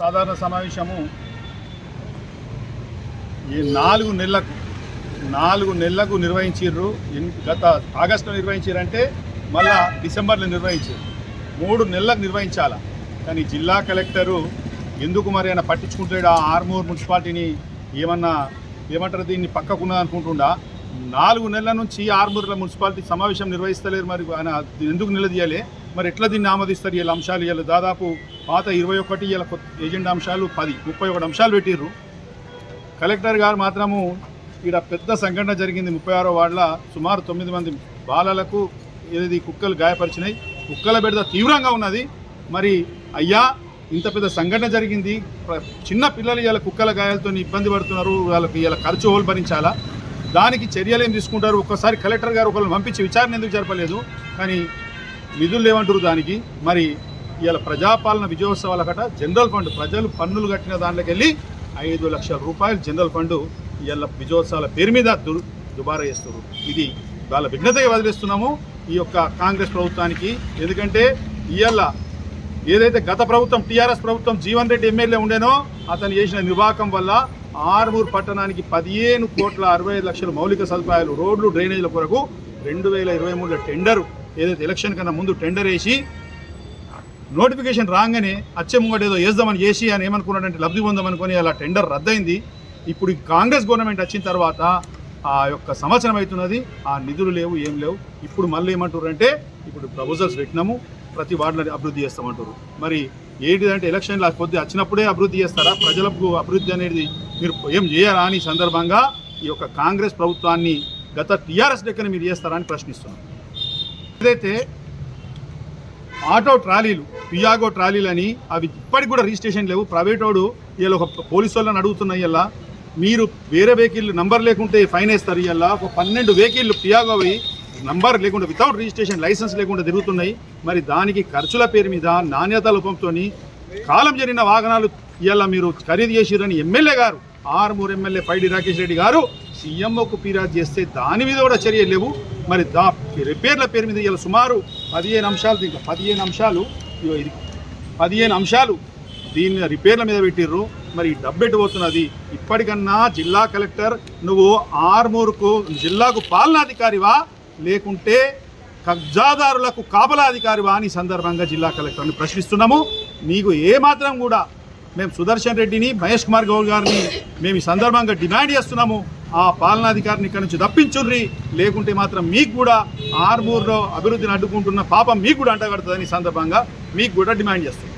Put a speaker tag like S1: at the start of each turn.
S1: సాధారణ సమావేశము ఈ నాలుగు నెలలకు నాలుగు నెలలకు నిర్వహించారు గత ఆగస్టులో నిర్వహించారంటే మళ్ళా డిసెంబర్లో నిర్వహించారు మూడు నెలలకు నిర్వహించాల. కానీ జిల్లా కలెక్టరు ఎందుకు మరి ఆయన పట్టించుకుంటాడు ఆ ఆర్మూర్ మున్సిపాలిటీని ఏమన్నా ఏమంటారు? దీన్ని పక్కకున్నది అనుకుంటుండా? నాలుగు నెలల నుంచి ఆర్మూర్ల మున్సిపాలిటీ సమావేశం నిర్వహిస్తలేరు మరి ఆయన. ఎందుకు నిలదీయాలి? మరి ఎట్లా దీన్ని ఆమోదిస్తారు? వీళ్ళ అంశాలు వీళ్ళు దాదాపు పాత ఇరవై ఒకటి వీళ్ళ ఏజెండా అంశాలు పది ముప్పై ఒకటి అంశాలు పెట్టిర్రు. కలెక్టర్ గారు మాత్రము ఇక్కడ పెద్ద సంఘటన జరిగింది ముప్పై ఆరో వార్డుల సుమారు తొమ్మిది మంది బాలలకు ఏది కుక్కలు గాయపరిచినాయి. కుక్కల బెడద తీవ్రంగా ఉన్నది. మరి అయ్యా ఇంత పెద్ద సంఘటన జరిగింది. చిన్న పిల్లలు ఇలా కుక్కల గాయాలతో ఇబ్బంది పడుతున్నారు. వాళ్ళకి ఇలా ఖర్చు హోల్ భరించాలా దానికి చర్యలు ఏం తీసుకుంటారు? ఒక్కసారి కలెక్టర్ గారు ఒకరిని పంపించి విచారణ ఎందుకు జరపలేదు? కానీ నిధులు లేవంటారు దానికి. మరి ఇవాళ ప్రజాపాలన విజయోత్సవాల కట జనరల్ ఫండ్ ప్రజలు పన్నులు కట్టిన దాంట్లోకి వెళ్ళి ఐదు లక్షల రూపాయలు జనరల్ ఫండ్ ఇవాళ విజయోత్సవాల పేరు మీద దు దుబారా చేస్తారు ఇది వాళ్ళ విఘ్నతగా వదిలేస్తున్నాము ఈ యొక్క కాంగ్రెస్ ప్రభుత్వానికి. ఎందుకంటే ఇవాళ ఏదైతే గత ప్రభుత్వం టీఆర్ఎస్ ప్రభుత్వం జీవన్ రెడ్డి ఎమ్మెల్యే ఉండేనో అతను చేసిన నిర్వాహకం వల్ల ఆర్మూర్ పట్టణానికి పదిహేను కోట్ల అరవై ఐదు లక్షల మౌలిక సదుపాయాలు రోడ్లు డ్రైనేజీల కొరకు రెండు వేల ఇరవై మూడులో టెండర్ ఏదైతే ఎలక్షన్ కన్నా ముందు టెండర్ వేసి నోటిఫికేషన్ రాగానే అచ్చే ఏదో వేద్దామని చేసి అని ఏమనుకున్నాడంటే లబ్ధి పొందామనుకొని అలా టెండర్ రద్దయింది. ఇప్పుడు కాంగ్రెస్ గవర్నమెంట్ వచ్చిన తర్వాత ఆ యొక్క సంవత్సరం అవుతున్నది ఆ నిధులు లేవు ఏం లేవు. ఇప్పుడు మళ్ళీ ఏమంటారు అంటే ఇప్పుడు ప్రపోజల్స్ పెట్టినాము ప్రతి వార్డులని అభివృద్ధి చేస్తామంటారు మరి ఏంటిదంటే ఎలక్షన్లు కొద్ది వచ్చినప్పుడే అభివృద్ధి చేస్తారా? ప్రజలకు అభివృద్ధి అనేది మీరు ఏం చేయరా అని ఈ సందర్భంగా ఈ యొక్క కాంగ్రెస్ ప్రభుత్వాన్ని గత టీఆర్ఎస్ లెక్కన మీరు చేస్తారా అని ప్రశ్నిస్తున్నాం. ఏదైతే ఆటో ట్రాలీలు పియాగో ట్రాలీలు అని అవి ఇప్పటికి కూడా రిజిస్ట్రేషన్ లేవు. ప్రైవేట్ వాడు ఒక పోలీసు వాళ్ళని అడుగుతున్నాయి ఇలా మీరు వేరే వెహికల్ నంబర్ లేకుంటే ఫైన్ వేస్తారు ఇలా ఒక పన్నెండు వెహికల్ పియాగోవి నంబర్ లేకుండా వితౌట్ రిజిస్ట్రేషన్ లైసెన్స్ లేకుండా తిరుగుతున్నాయి. మరి దానికి ఖర్చుల పేరు మీద నాణ్యత లోపంతో కాలం జరిగిన వాహనాలు ఇలా మీరు ఖరీదు చేసిరని ఎమ్మెల్యే గారు ఆరుమూరు ఎమ్మెల్యే పైడి రాకేష్ రెడ్డి గారు సీఎంఓకు ఫిర్యాదు చేస్తే దాని మీద కూడా చర్యలు లేవు. మరి దా రిపేర్ల పేరు మీద ఇలా సుమారు పదిహేను అంశాలు దీంట్లో పదిహేను అంశాలు ఇది పదిహేను అంశాలు దీన్ని రిపేర్ల మీద పెట్టిర్రు. మరి ఈ డబ్బు ఎటు పోతున్నది? ఇప్పటికన్నా జిల్లా కలెక్టర్ నువ్వు ఆర్మూరుకు జిల్లాకు పాలనాధికారివా లేకుంటే కబ్జాదారులకు కాపలాధికారివా అని సందర్భంగా జిల్లా కలెక్టర్ని ప్రశ్నిస్తున్నాము. నీకు ఏమాత్రం కూడా మేము సుదర్శన్ రెడ్డిని మహేష్ కుమార్ గౌడ్ గారిని మేము ఈ సందర్భంగా డిమాండ్ చేస్తున్నాము. ఆ పాలనాధికారిని ఇక్కడ నుంచి తప్పించుర్రి లేకుంటే మాత్రం మీకు కూడా ఆర్మూర్లో అభివృద్ధిని అడ్డుకుంటున్న పాపం మీకు కూడా అంటగడుతుందని ఈ సందర్భంగా మీకు కూడా డిమాండ్ చేస్తున్నాం.